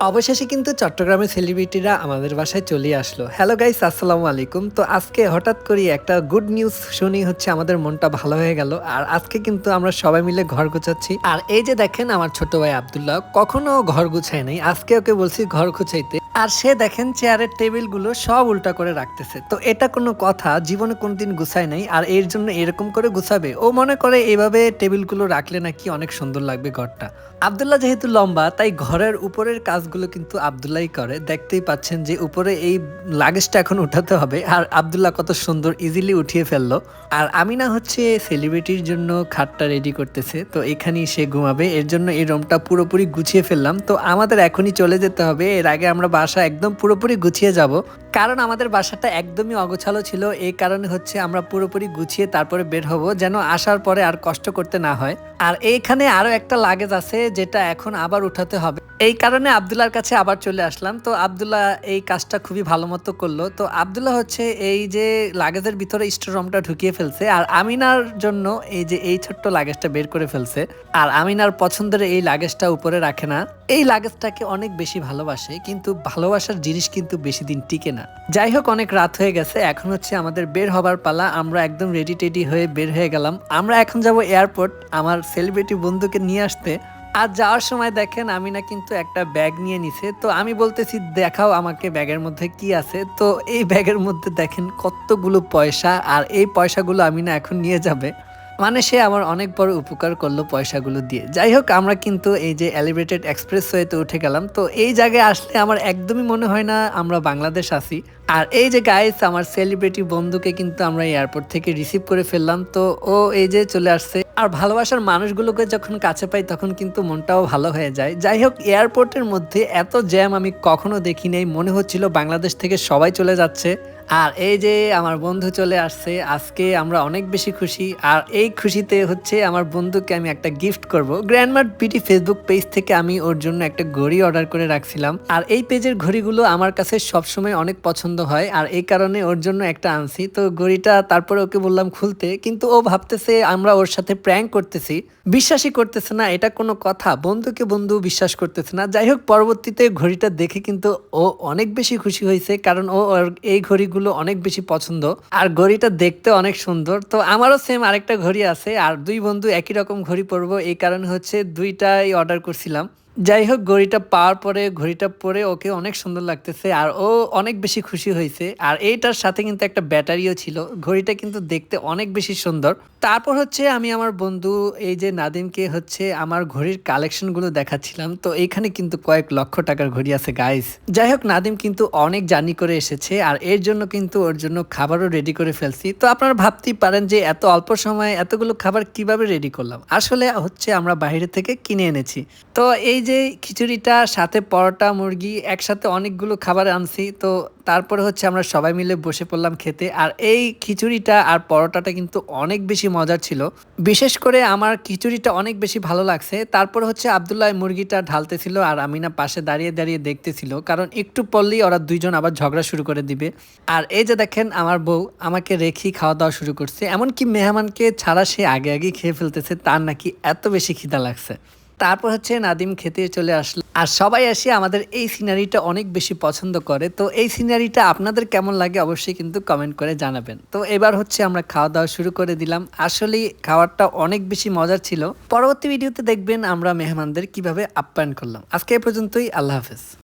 অবশেষে কিন্তু চট্টগ্রামের সেলিব্রিটিরা আমাদের বাসায় চলে আসলো। হ্যালো গাইস আসসালামু আলাইকুম। তো আজকে হঠাৎ করে একটা গুড নিউজ শুনি হচ্ছে আমাদের মনটা ভালো হয়ে গেল। আর আজকে কিন্তু আমরা সবাই মিলে ঘর গুছাচ্ছি। আর এই যে দেখেন আমার ছোট ভাই আব্দুল্লাহ, কখনো ঘর গুছায় নাই। আজকে ওকে বলছি ঘর গুছাইতে। আর সে দেখেন চেয়ারের টেবিলগুলো সব উল্টা করে রাখতেছে। তো এটা কোনো কথা, জীবনে কোনোদিন গুছায় নাই, আর এর জন্য এরকম করে গুছাবে। ও মনে করে এইভাবে টেবিলগুলো রাখলে নাকি অনেক সুন্দর লাগবে ঘরটা। আবদুল্লাহ যেহেতু লম্বা, তাই ঘরের উপরের কাজগুলো কিন্তু আবদুল্লাহই করে। দেখতেই পাচ্ছেন যে উপরে এই লাগেজটা এখন উঠাতে হবে, আর আবদুল্লাহ কত সুন্দর ইজিলি উঠিয়ে ফেলল। আর আমি না হচ্ছে সেলিব্রিটির জন্য খাটটা রেডি করতেছে, তো এখানেই সে ঘুমাবে। এর জন্য এই রুমটা পুরোপুরি গুছিয়ে ফেললাম। তো আমাদের এখনই চলে যেতে হবে। এর আগে আমরা বাসা একদম পুরোপুরি গুছিয়ে যাব। কারণ আমাদের বাসাটা একদমই অগোছালো ছিল, এই কারণে হচ্ছে আমরা পুরোপুরি গুছিয়ে তারপরে বের হব, যেন আসার পরে আর কষ্ট করতে না হয়। আর এইখানে আরও একটা লাগেজ আছে, যেটা এখন আবার উঠাতে হবে। এই কারণে আবদুল্লার কাছে আবার চলে আসলাম। তো আবদুল্লাহ এই কাজটা খুবই ভালো মতো করল। তো আবদুল্লাহ হচ্ছে এই যে লাগেজের ভিতরে স্টোরমটা ঢুকিয়ে ফেলছে, আর আমিনার জন্য এই যে এই ছোট্ট লাগেজটা বের করে ফেলছে। আর আমিনার পছন্দের এই লাগেজটা উপরে রাখে না। এই লাগেজটাকে অনেক বেশি ভালোবাসে, কিন্তু ভালোবাসার জিনিস কিন্তু বেশি দিন টিকে না। যাই হোক, অনেক রাত হয়ে গেছে, এখন হচ্ছে আমাদের বের হবার পালা। আমরা একদম রেডি টেডি হয়ে বের হয়ে গেলাম। আমরা এখন যাব এয়ারপোর্ট আমার সেলিব্রিটি বন্ধুকে নিয়ে আসতে। আর যাওয়ার সময় দেখেন আমি না কিন্তু একটা ব্যাগ নিয়ে নিছে। তো আমি বলতেছি, দেখাও আমাকে ব্যাগের মধ্যে কি আছে? তো এই ব্যাগের মধ্যে দেখেন কতগুলো পয়সা, আর এই পয়সাগুলো আমি না এখন নিয়ে যাবে। মানে সে আমার অনেক বড় উপকার করল পয়সাগুলো দিয়ে। যাই হোক, আমরা কিন্তু এই যে এলিভেটেড এক্সপ্রেস ওয়েতে উঠে গেলাম। তো এই জায়গায় আসলে আমার একদমই মনে হয় না আমরা বাংলাদেশ আসি আর এই যে গাইস আমার সেলিব্রিটি বন্ধুকে কিন্তু আমরা এয়ারপোর্ট থেকে রিসিভ করে ফেললাম। তো ও এই যে চলে আসছে। আর ভালোবাসার মানুষগুলোকে যখন কাছে পাই, তখন কিন্তু মনটাও ভালো হয়ে যায়। যাই হোক এয়ারপোর্টের মধ্যে এত জ্যাম আমি কখনো দেখি নাই মনে হচ্ছিল বাংলাদেশ থেকে সবাই চলে যাচ্ছে। আর এই যে আমার বন্ধু চলে আসছে, আজকে আমরা অনেক বেশি খুশি। আর এই খুশিতে হচ্ছে আমার বন্ধুকে আমি একটা গিফট করব। গ্র্যান্ডমার্ট বিটি ফেসবুক পেজ থেকে আমি ওর জন্য একটা ঘড়ি অর্ডার করে রাখছিলাম। আর এই পেজের ঘড়িগুলো আমার কাছে সবসময় অনেক পছন্দ হয়। আর এই কারণে ওর জন্য একটা আনছি। তো ঘড়িটা তারপরে ওকে বললাম খুলতে, কিন্তু ও ভাবতেছে আমরা ওর সাথে প্র্যাঙ্ক করতেছি। বিশ্বাসই করতেছে না, এটা কোনো কথা। বন্ধুকে বন্ধু বিশ্বাস করতেছে না। যাই হোক, পরবর্তীতে ঘড়িটা দেখে কিন্তু ও অনেক বেশি খুশি হয়েছে। কারণ ও এই ঘড়িগুলো অনেক বেশি পছন্দ। আর ঘড়িটা দেখতে অনেক সুন্দর। তো আমারও সেম আরেকটা ঘড়ি আছে। আর দুই বন্ধু একই রকম ঘড়ি পরবো। এই কারণে হচ্ছে দুইটাই অর্ডার করছিলাম। যাই হোক, ঘড়িটা পাওয়ার পরে, ঘড়িটা পরে ওকে অনেক সুন্দর লাগতেছে আর ও অনেক বেশি খুশি হয়েছে। আর এইটার সাথে কিন্তু একটা ব্যাটারিও ছিল। ঘড়িটা কিন্তু দেখতে অনেক বেশি সুন্দর। তারপর হচ্ছে আমি আমার বন্ধু, এই যে নাদিমকে হচ্ছে আমার ঘড়ির কালেকশনগুলো দেখাচ্ছিলাম। তো এইখানে কিন্তু কয়েক লক্ষ টাকার ঘড়ি আছে গাইস যাই হোক, নাদিম কিন্তু অনেক জার্নি করে এসেছে আর এর জন্য কিন্তু ওর জন্য খাবারও রেডি করে ফেলছি। তো আপনারা ভাবতেই পারেন যে এত অল্প সময়ে এতগুলো খাবার কীভাবে রেডি করলাম? আসলে হচ্ছে আমরা বাইরে থেকে কিনে এনেছি। তো এই যে খিচুড়িটা, সাথে পরোটা, মুরগি, একসাথে অনেকগুলো খাবার আনছি, তো তারপরে হচ্ছে আমরা সবাই মিলে বসে পড়লাম খেতে। আর এই খিচুড়িটা আর পরোটাটা কিন্তু অনেক বেশি মজার ছিল। বিশেষ করে আমার খিচুড়িটা অনেক বেশি ভালো লাগছে। তারপর হচ্ছে আবদুল্লাহ মুরগিটা ঢালতেছিল আর আমিনা পাশে দাঁড়িয়ে দাঁড়িয়ে দেখতেছিল, কারণ একটু পড়লেই ওরা দুইজন আবার ঝগড়া শুরু করে দিবে। আর এই যে দেখেন আমার বউ আমাকে রেখেই খাওয়া দাওয়া শুরু করছে, এমনকি মেহমানকে ছাড়া সে আগে আগে খেয়ে ফেলতেছে, তার নাকি এত বেশি খিদা লাগছে। তারপর হচ্ছে নাদিম খেতে চলে আসলো। আর সবাই আসি আমাদের এই সিনারিটা অনেক বেশি পছন্দ করে। তো এই সিনারিটা আপনাদের কেমন লাগে অবশ্যই কিন্তু কমেন্ট করে জানাবেন। তো এবার হচ্ছে আমরা খাওয়া দাওয়া শুরু করে দিলাম। আসলে খাওয়ারটা অনেক বেশি মজার ছিল। পরবর্তী ভিডিওতে দেখবেন আমরা মেহমানদের কীভাবে আপ্যায়ন করলাম। আজকে এ পর্যন্তই। আল্লাহ হাফেজ।